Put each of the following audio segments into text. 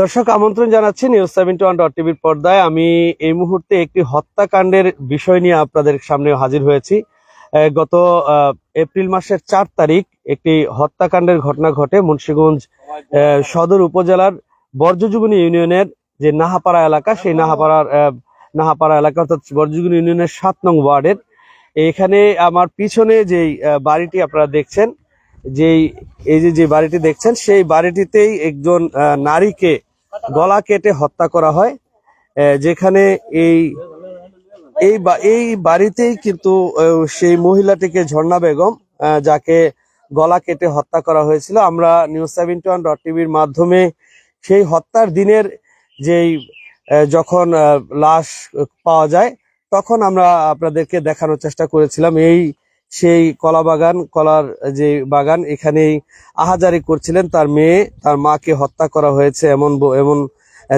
দর্শক, আমন্ত্রণ জানাচ্ছি নিউজ সেভেন্টি ওয়ান ডট টিভির পর্দায়। আমি এই মুহূর্তে একটি হত্যাকাণ্ডের বিষয় নিয়ে আপনাদের সামনে হাজির হয়েছি। গত এপ্রিল মাসের চার তারিখ একটি হত্যাকাণ্ডের ঘটনা ঘটে মুন্সিগঞ্জ সদর উপজেলার বর্জ্যযুগনী ইউনিয়নের যে নাহাপাড়া এলাকা, সেই নাহাপাড়ার নাহাপাড়া এলাকা অর্থাৎ বর্জ্যযুগনী ইউনিয়নের সাত নং ওয়ার্ডের। এখানে আমার পিছনে যেই বাড়িটি আপনারা দেখছেন যেই, এই যে যে বাড়িটি দেখছেন, সেই বাড়িটিতেই একজন নারীকে গলা কেটে হত্যা করা হয়। যেখানে এই এই এই বাড়িতেই কিন্তু সেই মহিলাটিকে ঝর্ণা বেগম যাকে গলা কেটে হত্যা করা হয়েছিল। আমরা নিউজ সেভেন্টি ওয়ান ডট টিভির মাধ্যমে সেই হত্যার দিনের যেই যখন লাশ পাওয়া যায়, তখন আমরা আপনাদেরকে দেখানোর চেষ্টা করেছিলাম। এই সেই কলা বাগান, কলার যে বাগান এখানেই আহাজারি করছিলেন। তার মেয়ে, তার মাকে হত্যা করা হয়েছে এমন এমন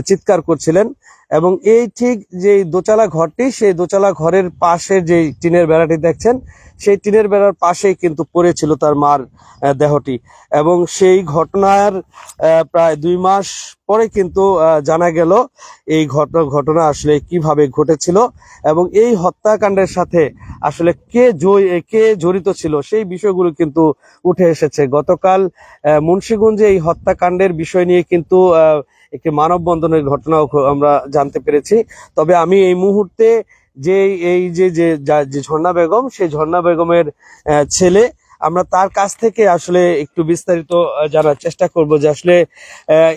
চিৎকার করছিলেন। এবং এই ঠিক যে দোচালা ঘরটি, সেই দোচালা ঘরের পাশে যে টিনের বেড়াটি দেখছেন, সেই টিনের বেড়ার পাশেই কিন্তু পড়েছিল তার মার দেহটি। এবং সেই ঘটনার প্রায় দুই মাস পরে কিন্তু জানা গেল এই ঘটনা ঘটনা আসলে কীভাবে ঘটেছিল এবং এই হত্যাকাণ্ডের সাথে আসলে কে কে জড়িত ছিল সেই বিষয়গুলো কিন্তু উঠে এসেছে। গতকাল মুন্সীগঞ্জে এই হত্যাকাণ্ডের বিষয় নিয়ে কিন্তু একটি মানববন্ধনের ঘটনাও আমরা জানতে পেরেছি। তবে আমি এই মুহূর্তে যে এই যে যে ঝর্ণা বেগম, সেই ঝর্ণা বেগমের ছেলে, আমরা তার কাছ থেকে আসলে একটু বিস্তারিত জানার চেষ্টা করব যে আসলে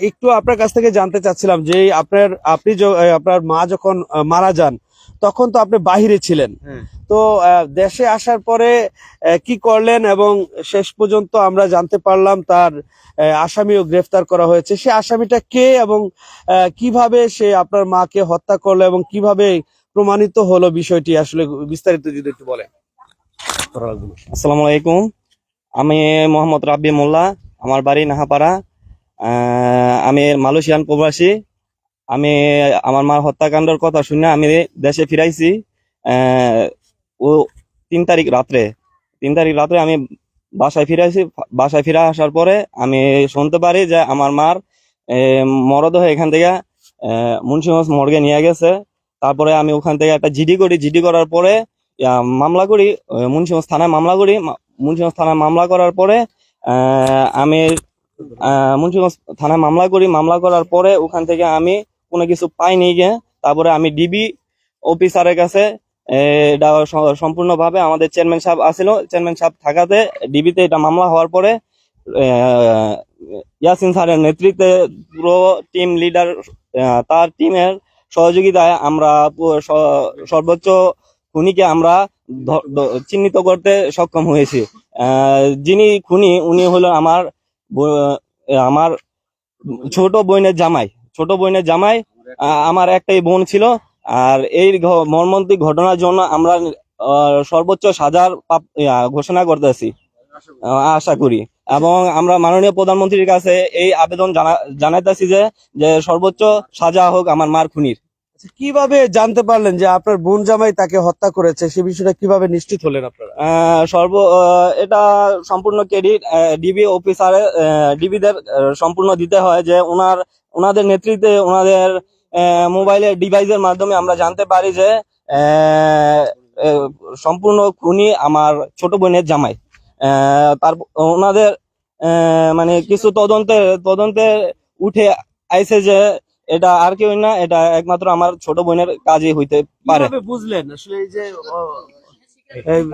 একটু আপনার কাছ থেকে জানতে চাচ্ছিলাম যে আপনার, আপনি আপনার মা যখন মারা যান, তখন তো আপনি বাহিরে ছিলেন। তো দেশে আসার পরে কি করলেন এবং শেষ পর্যন্ত আমরা জানতে পারলাম তার আসামিও গ্রেফতার করা হয়েছে। সে আসামিটা কে এবং কীভাবে সে আপনার মাকে হত্যা করল এবং কীভাবে প্রমাণিত হলো বিষয়টি? আসলে বিস্তারিত যদি একটু বলেন। আসসালামু আলাইকুম। আমি মোহাম্মদ রাব্বি মোল্লা, আমার বাড়ি নাহাপাড়া। আমি মালয়েশিয়ান প্রবাসী। আমি, আমার মার হত্যাকাণ্ডের কথা শুনে আমি দেশে ফিরাইছি। ও তিন তারিখ রাত্রে, তিন তারিখ রাত্রে আমি বাসায় ফিরে আসি, বাসায় ফিরে আসার পরে আমি শুনতে পারি যে আমার মার মরদেহ এখান থেকে মুন্সিগঞ্জ মর্গে নিয়ে গেছে। তারপরে আমি ওখান থেকে একটা জিডি করি, জিডি করার পরে মামলা করি মুন্সিগঞ্জ থানায় মামলা করি। মুন্সিগঞ্জ থানায় মামলা করার পরে আমি মুন্সিগঞ্জ থানায় মামলা করি। মামলা করার পরে ওখান থেকে আমি কোনো কিছু পাইনি গিয়ে তারপরে আমি ডিবি অফিসারের কাছে এটা সম্পূর্ণভাবে আমাদের চেয়ারম্যান সাহেব আসিল। চেয়ারম্যান সাহেব থাকাতে ডিবিতে এটা মামলা হওয়ার পরে ইয়াসিন স্যারের নেতৃত্বে পুরো টিম লিডার তার টিমের সহযোগিতায় আমরা সর্বোচ্চ খুনিকে আমরা চিহ্নিত করতে সক্ষম হয়েছি। যিনি খুনি, উনি হলো আমার আমার ছোট বোনের জামাই। ছোট বোনের জামাই আমার একটাই বোন ছিল। আর এই মর্মান্তিক ঘটনার জন্য আমরা সর্বোচ্চ সাজার ঘোষণা করতেছি। আশা করি। এবং আমরা মাননীয় প্রধানমন্ত্রীর কাছে এই আবেদন জানা জানাইতেছি যে যে সর্বোচ্চ সাজা হোক আমার মার খুনির। আচ্ছা, কীভাবে জানতে পারলেন যে আপনার বোন জামাই তাকে হত্যা করেছে? সে বিষয়টা কীভাবে নিশ্চিত হলেন আপনারা? সর্ব এটা সম্পূর্ণ ক্রেডিট ডিবি অফিসারে ডিবিদের সম্পূর্ণ দিতে হয় যে ওনার ওনাদের নেতৃত্বে ওনাদের মোবাইলের ডিভাইসের মাধ্যমে আমরা জানতে পারি যে সম্পূর্ণ খুনি আমার ছোট বোনের জামাই। আহ, তার ওনাদের আহ, মানে কিছু তদন্তে তদন্তে উঠে আইছে যে এটা আর কেউ না এটা একমাত্র আমার ছোট বোনের কাজই হইতে পারে। বুঝলেন? আসলে এই যে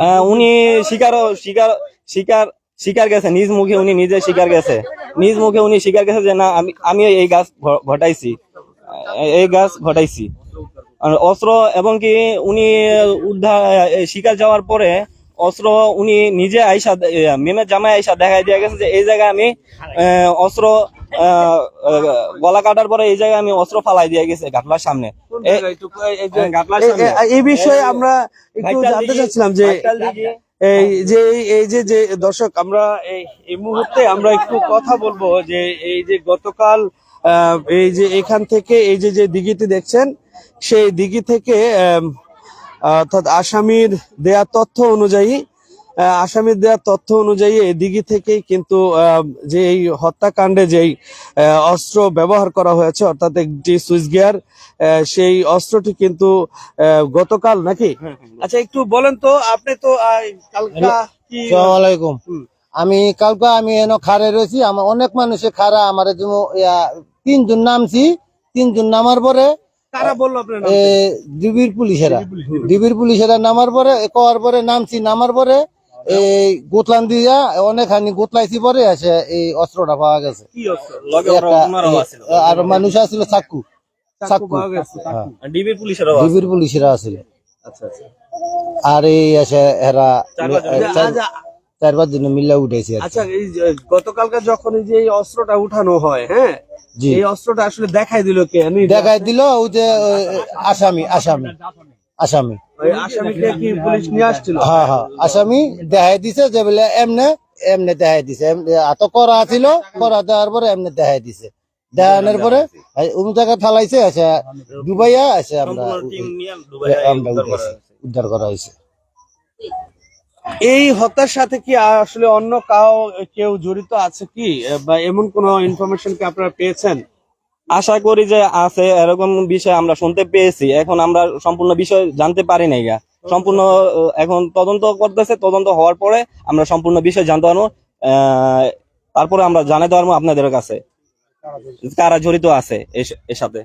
আহ, উনি স্বীকার শিকার শিকার শিকার গেছে নিজ মুখে উনি নিজে শিকার গেছে। নিজ মুখে উনি শিকার গেছে যে না আমি আমি এই গাছ ঘটাইছি। এই গাছ ঘটাইছি। অস্ত্র এবং কি উনি উদ্ধার শিকার যাওয়ার পরে অস্ত্র উনি নিজে আইসা মেমের জামাই আইসা দেখাই দিয়ে গেছে যে এই জায়গায় আমি আহ, অস্ত্র গলা কাটার পরে এই জায়গায় আমি অস্ত্র ফালাই দিয়ে গেছে ঘাটলার সামনে। এই- হ্যাঁ, এই- বিষয়ে আমরা একটু জানতে চাচ্ছিলাম যে এই যে এই যে যে দর্শক আমরা এই এই মুহূর্তে আমরা একটু কথা বলব যে এই যে গতকাল এই যে এখান থেকে এই যে যে দিঘিটি দেখছেন সেই দিঘি থেকে অর্থাৎ আসামির দেয়া তথ্য অনুযায়ী আহ, আসামির দেওয়া তথ্য অনুযায়ী এই দিঘি থেকেই কিন্তু আহ, যে এই হত্যাকাণ্ডে যেই আহ, অস্ত্র ব্যবহার করা হয়েছে অর্থাৎ যে সুইচ গিয়ার আহ, সেই অস্ত্রটি কিন্তু আহ, গতকাল নাকি? আচ্ছা একটু বলেন তো আপনি তো হুম। আমি কালকে আমি এনে খারে রয়েছি আমার অনেক মানুষে খারা আমার যেমন তিনজন নামছি তিনজন নামার পরে কারা বলল? ডিবির পুলিশেরা। ডিবির পুলিশেরা। নামার পরে কওয়ার পরে নামছি নামার পরে এই গোতলান দিয়া অনেকখানি গোতলাইছি পরে আছে এই অস্ত্রটা পাওয়া গেছে। আর মানুষ আছিল চাকু। চাকু হ্যাঁ। ডিবির পুলিশেরা আছিল আচ্ছা আচ্ছা। আর এই আছে এরা চার আচ্ছা, পাঁচ জন মিল্লা উঠেছি আচ্ছা এই গতকালকে যখন এই যে অস্ত্রটা উঠানো হয় হ্যাঁ? এই অস্ত্রটা আসলে দেখাই দিল কে? আমি দেখাই দিল ওই যে আসামি আসামি আসামি। ওই আসামিকে কি পুলিশ নিয়ে আসছিল? হ্যাঁ হ্যাঁ আসামি দেখাই দিছে যে বলে এমনে এমনে দেখাই দিছে। এত করা ছিল করা দেওয়ার পরে এমনে দেখাই দিছে। দেখানোর পরে জায়গা আছে ডুবাইয়া আছে আমরা সম্পূর্ণ টিম নিয়ে দুবাইয়ে আমরা উদ্ধার করা হয়েছে। এই হত্যার সাথে কি আসলে অন্য কাউ কেউ জড়িত আছে কি? বা এমন কোন ইনফরমেশন কি আপনারা পেয়েছেন? আশা করি যে আছে, এরকম বিষয় আমরা শুনতে পেয়েছি। এখন আমরা সম্পূর্ণ বিষয় জানতে পারি নাই গা। সম্পূর্ণ এখন তদন্ত করতেছে, তদন্ত হওয়ার পরে আমরা সম্পূর্ণ বিষয় জানতে পারব। তারপরে আমরা জানাতে পারব আপনাদের কাছে। কারা জড়িত আছে এর সাথে?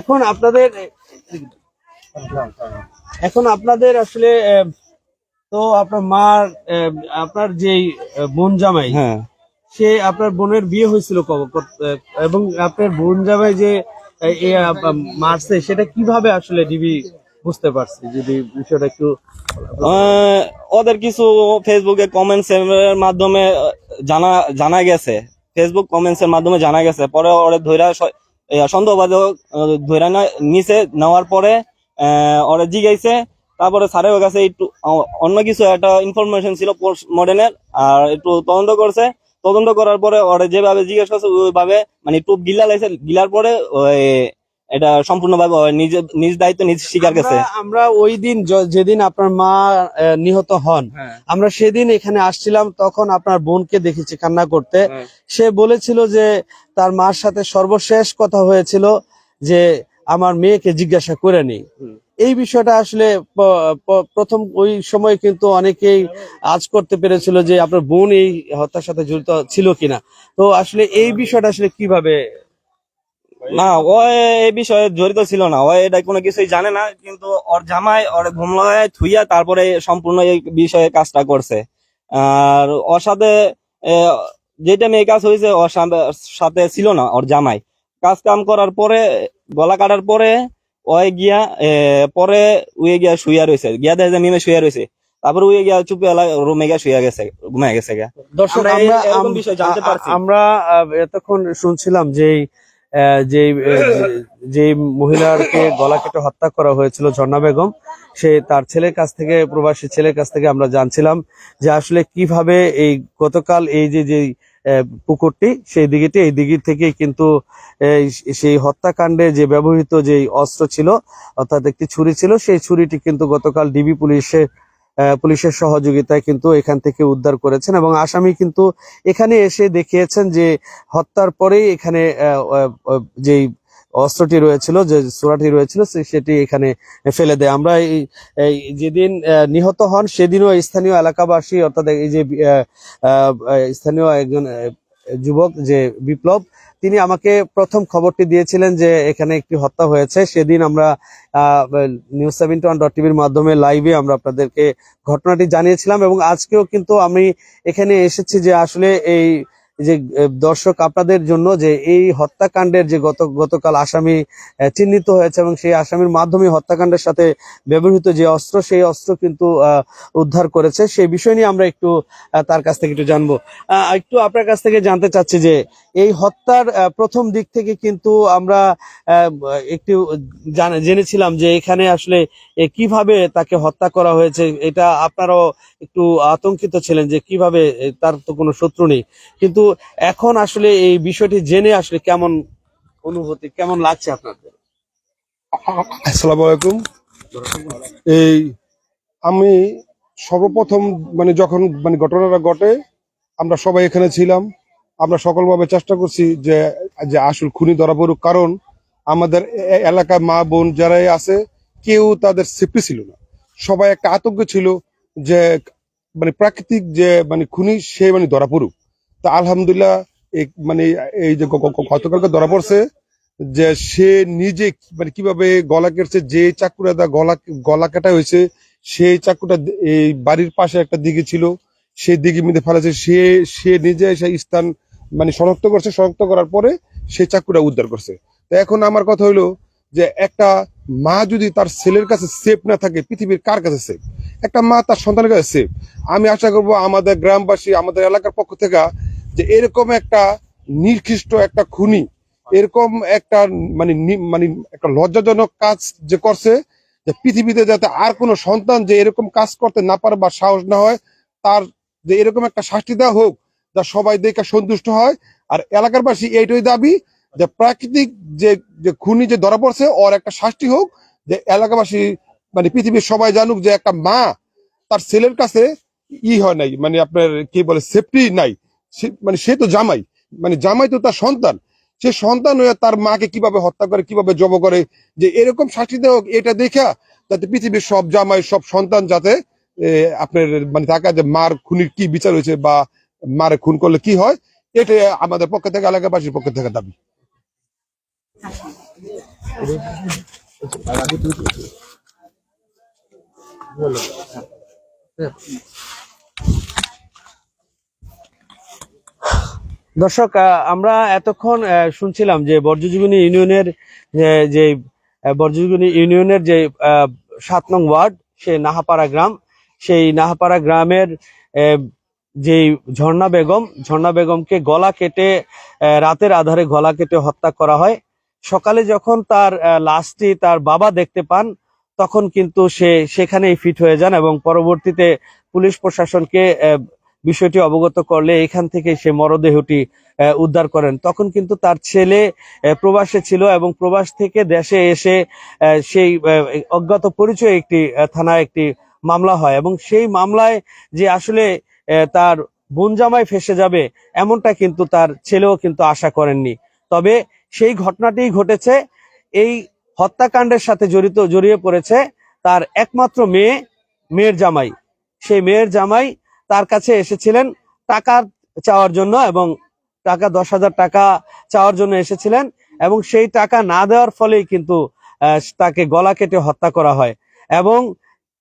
এখন আপনাদের এখন আপনাদের আসলে তো আপনার মার আপনার যেই আহ, বোন জামাই হ্যাঁ। সে আপনার বোনের বিয়ে হয়েছিল কবে এবং আপনার বোন জামাই যে মারছে সেটা কীভাবে আসলে ডিবি বুঝতে পারছে? যদি বিষয়টা একটু ওদের কিছু ফেসবুকে কমেন্টস এর মাধ্যমে জানা জানা গেছে। ফেসবুক কমেন্টস এর মাধ্যমে জানা গেছে। পরে ওরে ধৈরা সন্দেহবাদক ধরে নিচে নেওয়ার পরে ওরে জিগাইছে, তারপরে স্যারের কাছে একটু অন্য কিছু একটা ইনফরমেশন ছিল পোস্ট মডেনের আর একটু তদন্ত করছে। তদন্ত করার পরে ওরা যেভাবে জিজ্ঞেস করছে, ওইভাবে মানে টুপ গিলা লাগছে গিলার পরে ওই এটা সম্পূর্ণভাবে নিজ নিজ দায়িত্ব নিজ স্বীকার গেছে। আমরা- ওই দিন যেদিন আপনার মা নিহত হন হ্যাঁ। আমরা সেদিন এখানে আসছিলাম তখন আপনার বোনকে দেখেছি কান্না করতে। হ্যাঁ। সে বলেছিল যে তার মার সাথে সর্বশেষ কথা হয়েছিল যে আমার মেয়েকে জিজ্ঞাসা করে নি এই বিষয়টা আসলে প্রথম ওই সময় কিন্তু অনেকেই আজ করতে পেরেছিল যে আপনার বোন এই হত্যার সাথে জড়িত ছিল কিনা। তো আসলে এই বিষয়টা আসলে কীভাবে না ও এই বিষয়ে জড়িত ছিল না। ও এটা কোনো কিছুই জানে না কিন্তু ওর জামাই ওর ঘুমলায় থুইয়া তারপরে সম্পূর্ণ এই বিষয়ে কাজটা করছে। আর ওর সাথে এ, যে টাইমে এই কাজ হয়েছে ওর সাথে ছিল না ওর জামাই। কাজ কাম করার পরে গলা কাটার পরে ওই গিয়া পরে উয়ে গিয়া শুইয়া রয়েছে গিয়া দেখে মিমে শুইয়া রয়েছে তারপরে উয়ে গিয়া চুপে রুমে গিয়া শুইয়া গেছে ঘুমায় গেছে দর্শক আমরা জানতে পারছি। আমরা এতক্ষণ শুনছিলাম যে যে যে মহিলাকে গলা কেটে হত্যা করা হয়েছিল ঝর্ণা বেগম, সে তার ছেলের কাছ থেকে, প্রবাসী ছেলের কাছ থেকে আমরা জানছিলাম যে আসলে কীভাবে এই গতকাল এই যে যে পুকুরটি, সেই দিঘিটি, এই দিঘি থেকে কিন্তু সেই হত্যাকাণ্ডে যে ব্যবহৃত যে অস্ত্র ছিল, অর্থাৎ একটি ছুরি ছিল, সেই ছুরিটি কিন্তু গতকাল ডিবি পুলিশের পুলিশের সহযোগিতায় কিন্তু এখান থেকে উদ্ধার করেছেন এবং আসামি কিন্তু এখানে এসে দেখিয়েছেন যে হত্যার পরেই এখানে যেই অস্ত্রটি রয়েছিল, যে চূড়াটি রয়েছিল সেটি এখানে ফেলে দেয়। আমরা এই যেদিন নিহত হন, সেদিনও স্থানীয় এলাকাবাসী, অর্থাৎ এই যে স্থানীয় একজন যুবক যে বিপ্লব তিনি আমাকে প্রথম খবরটি দিয়েছিলেন যে এখানে একটি হত্যা হয়েছে। সেদিন আমরা নিউজ সেভেন্টি ওয়ান ডট টিভির মাধ্যমে লাইভে আমরা আপনাদেরকে ঘটনাটি জানিয়েছিলাম এবং আজকেও কিন্তু আমি এখানে এসেছি যে আসলে এই যে দর্শক আপনাদের জন্য যে এই হত্যাকাণ্ডের যে গত, গতকাল আসামি চিহ্নিত হয়েছে এবং সেই আসামির মাধ্যমে হত্যাকাণ্ডের সাথে ব্যবহৃত যে অস্ত্র, সেই অস্ত্র কিন্তু উদ্ধার করেছে। সেই বিষয় নিয়ে আমরা একটু তার কাছ থেকে একটু জানব। একটু আপনার কাছ থেকে জানতে চাচ্ছি যে এই হত্যার প্রথম দিক থেকে কিন্তু আমরা একটু জান- জেনেছিলাম যে এখানে আসলে কীভাবে তাকে হত্যা করা হয়েছে। এটা আপনারাও একটু আতঙ্কিত ছিলেন যে কীভাবে তার তো কোনো শত্রু নেই। কিন্তু এখন আসলে এই বিষয়টি জেনে আসলে কেমন অনুভূতি, কেমন লাগছে আপনাদের? আসসালামু আলাইকুম। এই, আমি সর্বপ্রথম মানে যখন মানে ঘটনাটা ঘটে, আমরা সবাই এখানে ছিলাম। আমরা সকলভাবে চেষ্টা করছি যে যে আসল খুনি ধরা পড়ুক। কারণ আমাদের এলাকায় মা বোন যারাই আছে, কেউ তাদের সেফটি ছিল না। সবাই একটা আতঙ্ক ছিল যে মানে প্রাকৃতিক যে মানে খুনি, সে মানে ধরা পড়ুক। তা আলহামদুলিল্লাহ মানে এই যে গতকালকে ধরা পড়ছে যে সে নিজে মানে কীভাবে গলা কেটেছে, যে চাকুটা দা গলা গলা কাটা হয়েছে সেই চাকুটা এই বাড়ির পাশে একটা দিঘি ছিল সেই দিঘি মধ্যে ফেলেছে, সে সে নিজে সেই স্থান মানে শনাক্ত করছে, শনাক্ত করার পরে সেই চাকুটা উদ্ধার করছে। তো এখন আমার কথা হলো যে একটা মা যদি তার ছেলের কাছে সেফ না থাকে, পৃথিবীর কার কাছে সেফ একটা মা তার সন্তানের কাছে সেফ আমি আশা করব আমাদের গ্রামবাসী, আমাদের এলাকার পক্ষ থেকে যে এরকম একটা নির্দিষ্ট একটা খুনি, এরকম একটা মানে মানে একটা লজ্জাজনক কাজ যে করছে, যে পৃথিবীতে যাতে আর কোনো সন্তান যে এরকম কাজ করতে না পারে বা সাহস না হয়, তার যে এরকম একটা শাস্তি দেওয়া হোক, যা সবাই দেখে সন্তুষ্ট হয়। আর এলাকার বাসী এইটাই দাবি যে প্রাকৃতিক যে যে খুনি যে ধরা পড়ছে, ওর একটা শাস্তি হোক, যে এলাকাবাসী মানে পৃথিবীর সবাই জানুক যে একটা মা তার ছেলের কাছে ই হয় নাই মানে আপনার কি বলে সেফটি নাই। মানে সে তো জামাই। মানে জামাই তো তার সন্তান। সে সন্তান হয়ে তার মাকে কীভাবে হত্যা করে, কীভাবে জব করে, যে এরকম শাস্তি দেওয়া এটা দেখা যাতে পৃথিবীর সব জামাই, সব সন্তান যাতে আপনার মানে তাকে যে মার খুনির কি বিচার হয়েছে বা মারে খুন করলে কি হয়, এটা আমাদের পক্ষ থেকে, এলাকাবাসীর পক্ষ থেকে দাবি। দর্শক আমরা এতক্ষণ শুনছিলাম যে বর্জ্যজীবনী ইউনিয়নের যে- বর্জ্যজীবনী ইউনিয়নের যে সাত নং ওয়ার্ড, সে নাহাপাড়া গ্রাম। সেই নাহাপাড়া গ্রামের যে ঝর্ণা বেগম, ঝর্ণা বেগমকে গলা কেটে রাতের আধারে গলা কেটে হত্যা করা হয়। সকালে যখন তার লাশটি তার বাবা দেখতে পান, তখন কিন্তু সে সেখানেই ফিট হয়ে যান এবং পরবর্তীতে পুলিশ প্রশাসনকে বিষয়টি অবগত করলে এখান থেকে সে মরদেহটি উদ্ধার করেন। তখন কিন্তু তার ছেলে প্রবাসে ছিল এবং প্রবাস থেকে দেশে এসে সেই অজ্ঞাত পরিচয় একটি থানায় একটি মামলা হয় এবং সেই মামলায় যে আসলে তার বোন জামাই ফেসে যাবে, এমনটা কিন্তু তার ছেলেও কিন্তু আশা করেননি। তবে সেই ঘটনাটি ঘটেছে, এই হত্যাকাণ্ডের সাথে জড়িত, জড়িয়ে পড়েছে তার একমাত্র মেয়ে, মেয়ের জামাই। সেই মেয়ের জামাই তার কাছে এসেছিলেন টাকা চাওয়ার জন্য এবং টাকা দশ হাজার টাকা চাওয়ার জন্য এসেছিলেন এবং সেই টাকা না দেওয়ার ফলেই কিন্তু তাকে গলা কেটে হত্যা করা হয় এবং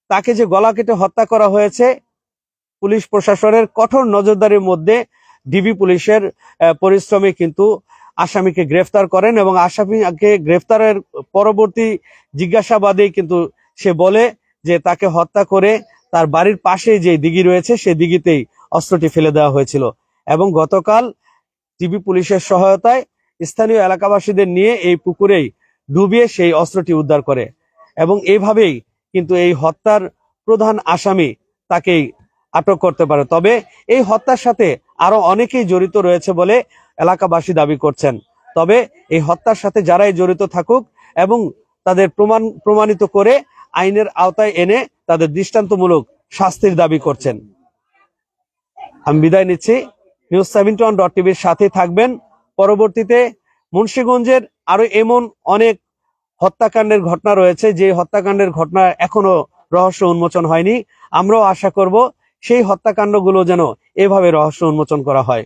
তাকে যে গলা কেটে হত্যা করা হয়েছে, পুলিশ প্রশাসনের কঠোর নজরদারির মধ্যে ডিবি পুলিশের পরিশ্রমে কিন্তু আসামিকে গ্রেফতার করেন এবং আসামিকে গ্রেফতারের পরবর্তী জিজ্ঞাসাবাদেই কিন্তু সে বলে যে তাকে হত্যা করে তার বাড়ির পাশে যে দিঘি রয়েছে, সেই দিঘিতেই অস্ত্রটি ফেলে দেওয়া হয়েছিল। এবং গতকাল টিবি পুলিশের সহায়তায় স্থানীয় এলাকাবাসীদের নিয়ে এই পুকুরেই ডুবিয়ে সেই অস্ত্রটি উদ্ধার করে। এবং এইভাবেই কিন্তু এই হত্যার প্রধান আসামি তাকেই আটক করতে পারে। তবে এই হত্যার সাথে আরও অনেকেই জড়িত রয়েছে বলে এলাকাবাসী দাবি করছেন। তবে এই হত্যার সাথে যারাই জড়িত থাকুক এবং তাদের প্রমাণ প্রমাণিত করে আইনের আওতায় এনে তাদের দৃষ্টান্তমূলক শাস্তির দাবি করছেন। আমি বিদায় নিচ্ছি। নিউজ সেভেন্টি ডট টিভির সাথে থাকবেন। পরবর্তীতে মুন্সীগঞ্জের আরও এমন অনেক হত্যাকাণ্ডের ঘটনা রয়েছে, যে হত্যাকাণ্ডের ঘটনা এখনও রহস্য উন্মোচন হয়নি। আমরাও আশা করব সেই হত্যাকাণ্ডগুলো যেন এভাবে রহস্য উন্মোচন করা হয়।